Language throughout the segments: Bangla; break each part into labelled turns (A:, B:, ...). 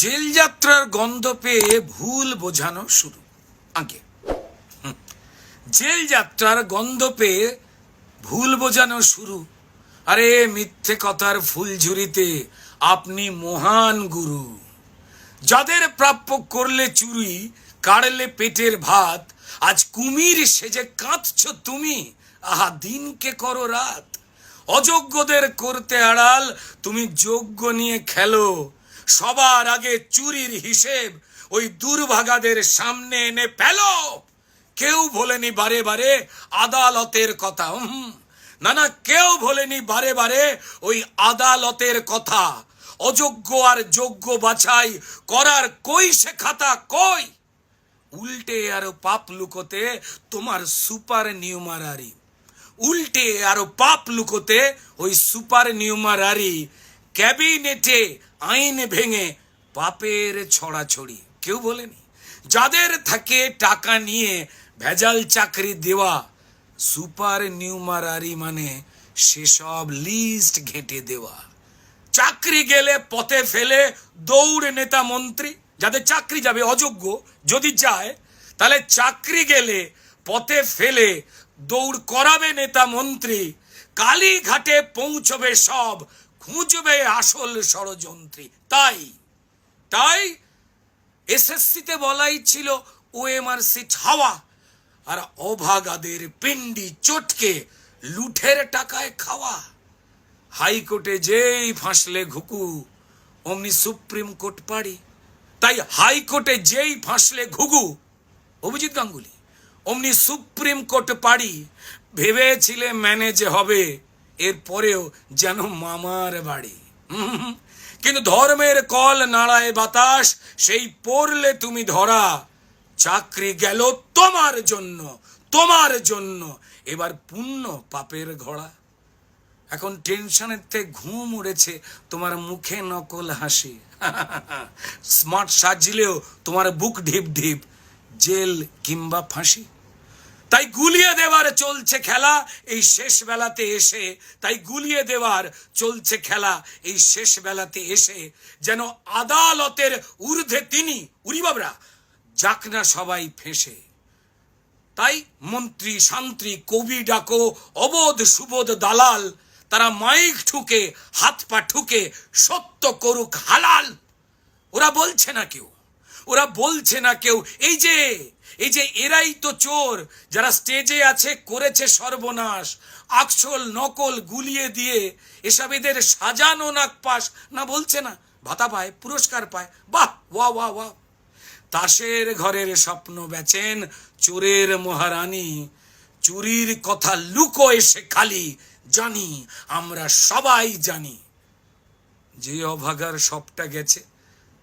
A: জেল যাত্রার গন্ধ পেয়ে ভুল বোঝানো শুরু। আগে। হুম। জেল যাত্রার গন্ধ পেয়ে ভুল বোঝানো শুরু। আরে মিথ্যে কথার ফুলঝুরিতে আপনি মহান গুরু। যাদের প্রাপ্য করলে চুরি কাড়লে পেটের ভাত, আজ কুমির সেজে কাঁদছ তুমি, আহা দিনকে করো রাত। অযোগ্যদের করতে আড়াল, তুমি যোগ্য নিয়ে খেলো। সবার আগে চুরির হিসেব ওই দুর্ভাগাদের সামনে এনে ফেলো। কেউ বলেনি বারে বারে আদালতের কথা না না, কেউ বলেনি বারে বারে ওই আদালতের কথা। অযোগ্য আর যোগ্য বাছাই করার কই সে খাতা কই? উল্টে আরও পাপ লুকোতে তোমার সুপার নিউমারারি। উল্টে আরও পাপ লুকোতে ওই সুপার নিউমারারি। ক্যাবিনেটে আইন ভেঙে পাপের ছড়াছড়ি। কেউ বলেনি? যাদের থাকে টাকা নিয়ে ভেজাল চাকরি দেওয়া, সুপার নিউমারারি মানে সেসব লিস্ট ঘেঁটে দেওয়া। চাকরি গেলে পথে ফেলে দৌড় নেতা মন্ত্রী। যাদের চাকরি যাবে অযোগ্য, যদি যায়, তাহলে চাকরি গেলে পথে ফেলে দৌড় করাবে নেতা মন্ত্রী। কালীঘাটে পৌঁছবে সব খুঁজবে আসল ষড়যন্ত্রী। তাই তাই এসএসসিতে বলাই ছিল ওএমআর সিট হাওয়া আর অভাগাদের পিন্ডি চটকে লুঠের টাকায় খাওয়া। হাইকোর্টে যেই ফাঁসলে ঘুকু, অমনি সুপ্রিম কোর্ট পাড়ি। তাই হাইকোর্টে যেই ফাঁসলে ঘুঘু, অভিজিৎ গাঙ্গুলি, অমনি সুপ্রিম কোর্ট পাড়ি। ভেবেছিলে ম্যানেজ হবে এরপরেও যেন মামার বাড়ি। কিন্তু ধর্মের কল নাড়ায় বাতাস, সেই পড়লে তুমি ধরা। চাকরি গেল তোমার জন্য তোমার জন্য। এবার পুণ্য পাপের ঘোড়া। এখন টেনশনের থেকে ঘুম উড়েছে তোমার মুখে নকল হাসি। স্মার্ট সাজলেও তোমার বুক ঢিপ ঢিপ, জেল কিংবা ফাঁসি। তাই গুলিয়ে দেওয়ার চলছে খেলা। এই শেষ বেলাতে এসে, তাই গুলিয়ে দেওয়ার চলছে খেলা এই শেষ বেলাতে এসে, যেন আদালতের ঊর্ধ্বে তিনি উরিবাবরা যাক না সবাই ফেঁসে। তাই মন্ত্রী, শান্ত্রী, কবি ডাকো, অবোধ সুবোধ দালাল, তারা মাইক ঠুকে, হাত পা ঠুকে, সত্য করুক হালাল। ওরা বলছে না কেউ, ওরা বলছে না কেউ, এই যে এই যে এরাই তো চোর, যারা স্টেজে আছে, করেছে সর্বনাশ আকসল নকল গুলিয়ে দিয়ে এসব এদের সাজানো নাক পাস না বলছে না, ভাতা পায়, পুরস্কার পায়, বাহ ওয়া ওয়া ওয়া তাসের ঘরের স্বপ্ন বেচেন চোরের মহারানী, চুরির কথা লুকো এসে খালি, জানি, আমরা সবাই জানি। যে অভাগার সবটা গেছে,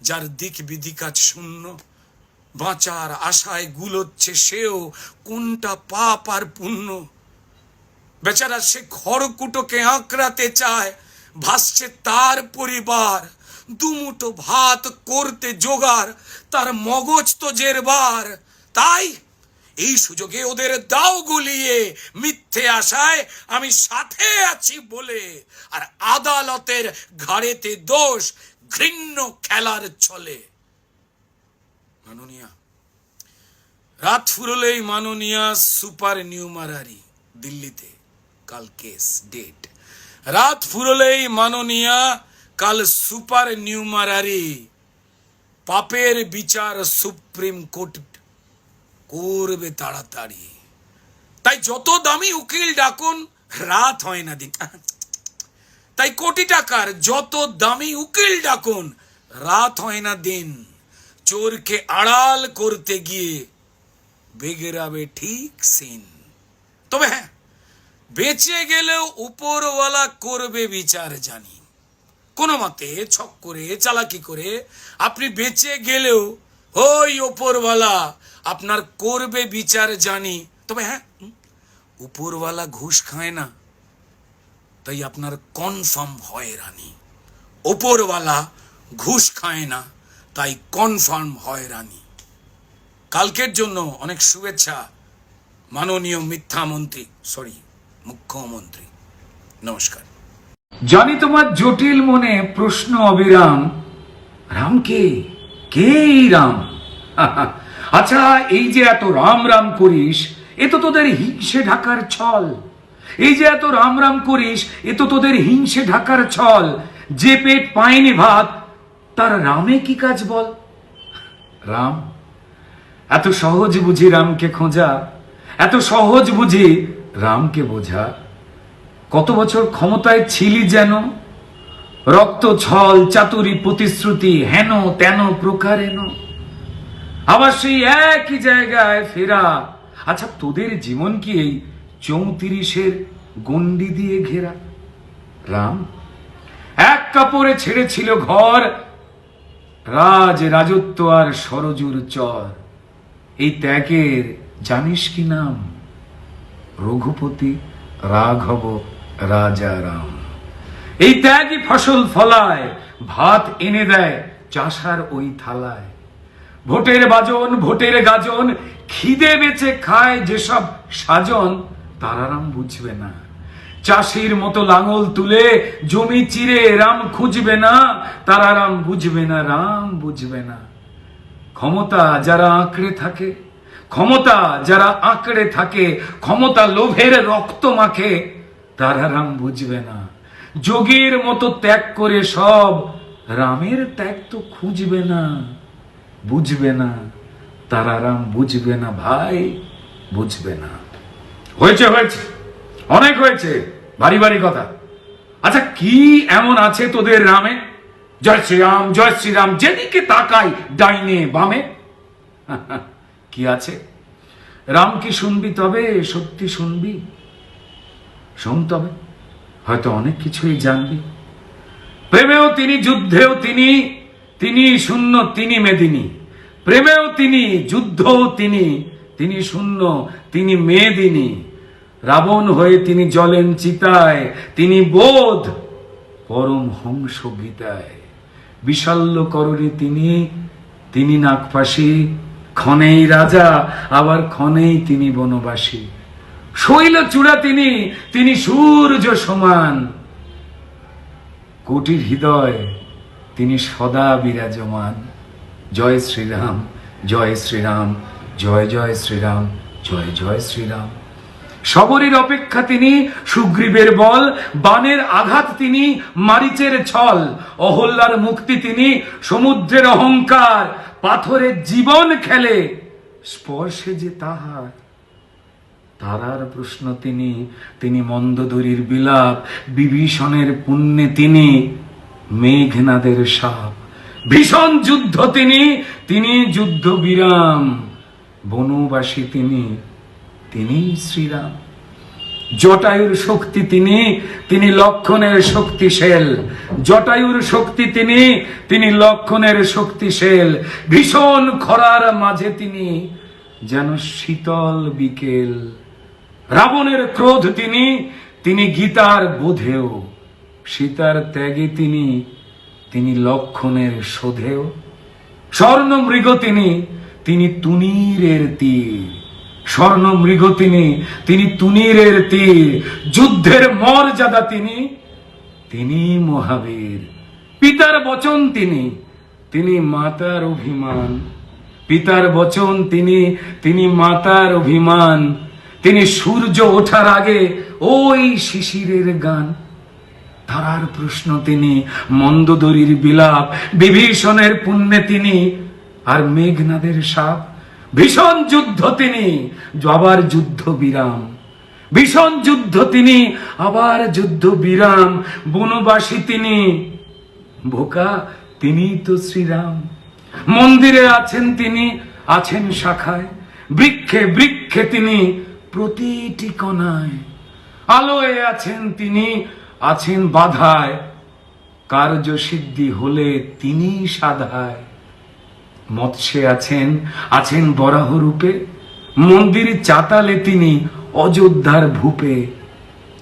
A: যার দিক বিধি কাজ শূন্য বাঁচার আশায় গুলোচ্ছে সেও, কোনটা পাপ আর পুণ্য? বেচারা সে খড়কুটোকে আঁকড়াতে চায়, ভাসছে তার পরিবার। দুমুটো ভাত করতে জোগাড়, তার মগজ তো জেরবার। তাই এই সুযোগে ওদের দাও গুলিয়ে, মিথ্যে আশায় আমি সাথে আছি বলে। আর আদালতের ঘাড়েতে দোষ ঘৃণ্য খেলার ছলে। মাননীয়া। রাত ফুরলেই মাননীয়া সুপার নিউমারারি দিল্লিতে। কাল কেস ডেট রাত ফুরলেই মাননীয়া, কাল সুপার নিউমারারি পাপের বিচার সুপ্রিম কোর্ট করবে তাড়াতাড়ি। তাই যত দামি উকিল ডাকুন, রাত হয় না দিন। তাই কোটি টাকার যত দামি উকিল ডাকুন, রাত হয় না দিন। চোরকে আড়াল করতে গিয়ে বেগেরাবে ঠিক সিন। তবে হ্যাঁ বেঁচে গেলেও উপরওয়ালা করবে বিচার জানি। কোনো মতে ছক করে, চালাকি করে, আপনি বেঁচে গেলেও, ওই ওপরওয়ালা আপনার করবে বিচার জানি। তবে হ্যাঁ উপরওয়ালা ঘুষ খায় না, তাই আপনার কনফার্ম হয় রানী। ওপরওয়ালা ঘুষ খায় না তাই কনফার্ম হয় রানী। কালকের জন্য অনেক শুভেচ্ছা, মাননীয় মিথ্যা মন্ত্রী সরি মুখ্যমন্ত্রী। নমস্কার।
B: জানি তোমার জটিল মনে প্রশ্ন অবিরাম।
A: রাম কে? কে রাম? আচ্ছা এই যে এত রাম রাম করিস, এ তো তোদের হিংসে ঢাকার ছল। এই যে এত রাম রাম করিস, এ তো তোদের হিংসে ঢাকার ছল। যে পেট পায়নি ভাত তার রামে কি কাজ বল? রাম, এত সহজ বুঝি রামকে খোঁজা, এত সহজ বুঝি রামকে বোঝা। কত বছর ক্ষমতায় ছিলি যেন? রক্ত, ছল, চাতুরি, প্রতিশ্রুতি, হেন, তেন প্রকারেন আবার সেই একই জায়গায় ফেরা। আচ্ছা তোদের জীবন কি এই চৌত্রিশের গন্ডি দিয়ে ঘেরা? রাম, এক কাপড়ে ছেড়েছিল ঘর রাজ, রাজত্ব আর সরজুর চর। এই ত্যাগের জানিস কি নাম? রঘুপতি রাঘব রাজা রাম এই ত্যাগই ফসল ফলায়, ভাত এনে দেয় চাষার ওই থালায়। ভোটের বাজন, ভোটের গাজন, খিদে বেচে খায় যেসব সাজন, তারারাম বুঝবে না। চাষির মতো লাঙল তুলে জমি চিরে রাম খুঁজবে না, তারা রাম বুঝবে না, রাম বুঝবে না। ক্ষমতা যারা আঁকড়ে থাকে, ক্ষমতা যারা আঁকড়ে থাকে, ক্ষমতা লোভের রক্ত মাখে, তারা রাম বুঝবে না। যোগীর মতো ত্যাগ করে সব, রামের ত্যাগ তো খুঁজবে না, বুঝবে না। তারা রাম বুঝবে না, ভাই, বুঝবে না। হয়েছে হয়েছে। অনেক হয়েছে। ভারী বাড়ি কথা। আচ্ছা কি এমন আছে তোদের রামে? জয় শ্রীরাম জয় শ্রীরাম, যেদিকে তাকাই ডাইনে বামে। কি আছে? রাম কি শুনবি তবে? সত্যি শুনবি? শোন তবে। হয়তো অনেক কিছুই জানবি। প্রেমেও তিনি, যুদ্ধেও তিনি তিনি শূন্য, তিনি মেদিনী। প্রেমেও তিনি, যুদ্ধও তিনি তিনি শূন্য, তিনি মেদিনী। রাবণ হয়ে তিনি জলেন চিতায়, তিনি বোধ পরম হংস গীতায়। বিশাল্য করণে তিনি তিনি নাগপাশী ক্ষণেই রাজা, আবার ক্ষণেই তিনি বনবাসী। শৈল চূড়া তিনি তিনি সূর্য সমান। কোটির হৃদয়, তিনি সদা বিরাজমান। জয় শ্রীরাম জয় শ্রীরাম, জয় জয় শ্রীরাম, জয় জয় শ্রীরাম। সবরের অপেক্ষা তিনি, সুগ্রীবের বল, বানের আঘাত তিনি, মারিচের ছল, অহল্যার মুক্তি তিনি, সমুদ্রের অহংকার, পাথরের জীবন খেলে। স্পর্শে যে তাহার, তারার প্রশ্ন তিনি তিনি মন্দদরির বিলাপ, বিভীষণের পুণ্যে তিনি, মেঘনাদের সাপ। ভীষণ যুদ্ধ তিনি তিনি যুদ্ধ বিরাম বনবাসী তিনি। তিনি শ্রীরাম। জটায়ুর শক্তি তিনি তিনি লক্ষণের শক্তিশীল। জটায়ুর শক্তি তিনি তিনি লক্ষণের শক্তিশীল। ভীষণ খরার মাঝে তিনি যেন শীতল বিকেল। রাবণের ক্রোধ তিনি তিনি গীতার বোধেও। সীতার ত্যাগে তিনি তিনি লক্ষণের শোধেও। স্বর্ণ মৃগ তিনি তিনি তুনীরের তীর। স্বর্ণ মৃগ তিনি তিনি তুনীরের তীর, যুদ্ধের মর্যাদা তিনি তিনি মহাবীর। পিতার বচন তিনি তিনি মাতার অভিমান। পিতার বচন তিনি তিনি মাতার অভিমান। তিনি সূর্য ওঠার আগে ওই শিশিরের গান। তারার প্রশ্ন তিনি, মন্দদরির বিলাপ, বিভীষণের পুণ্যে তিনি, আর মেঘনাদের সাপ ভীষণ যুদ্ধ তিনি আবার যুদ্ধ বিরাম। ভীষণ যুদ্ধ তিনি, আবার যুদ্ধ বিরাম। বনবাসী তিনি, বোকা তিনি তো শ্রীরাম। মন্দিরে আছেন তিনি, আছেন শাখায়। বৃক্ষে বৃক্ষে তিনি প্রতিটি কণায়। আলোয় আছেন তিনি, আছেন বাধায়। কার্য সিদ্ধি হলে তিনি সাধায়। মৎস্যে আছেন আছেন বরাহ রূপে মন্দির চাতালে তিনি অযোধ্যার ভূপে।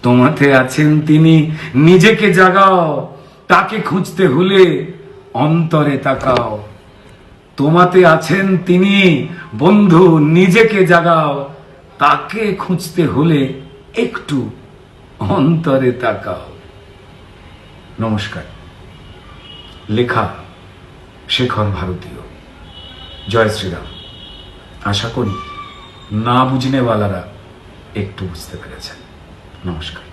A: তোমাতে আছেন তিনি, নিজেকে জাগাও, তাকে খুঁজতে হলে অন্তরে তাকাও। তোমাতে আছেন তিনি, বন্ধু, নিজেকে জাগাও, তাকে খুঁজতে হলে একটু অন্তরে তাকাও। নমস্কার। লেখা
B: শেখর ভারতীয়। জয় শ্রীরাম। আশা করি না বুঝিনেওয়ালারা একটু বুঝতে পেরেছেন। নমস্কার।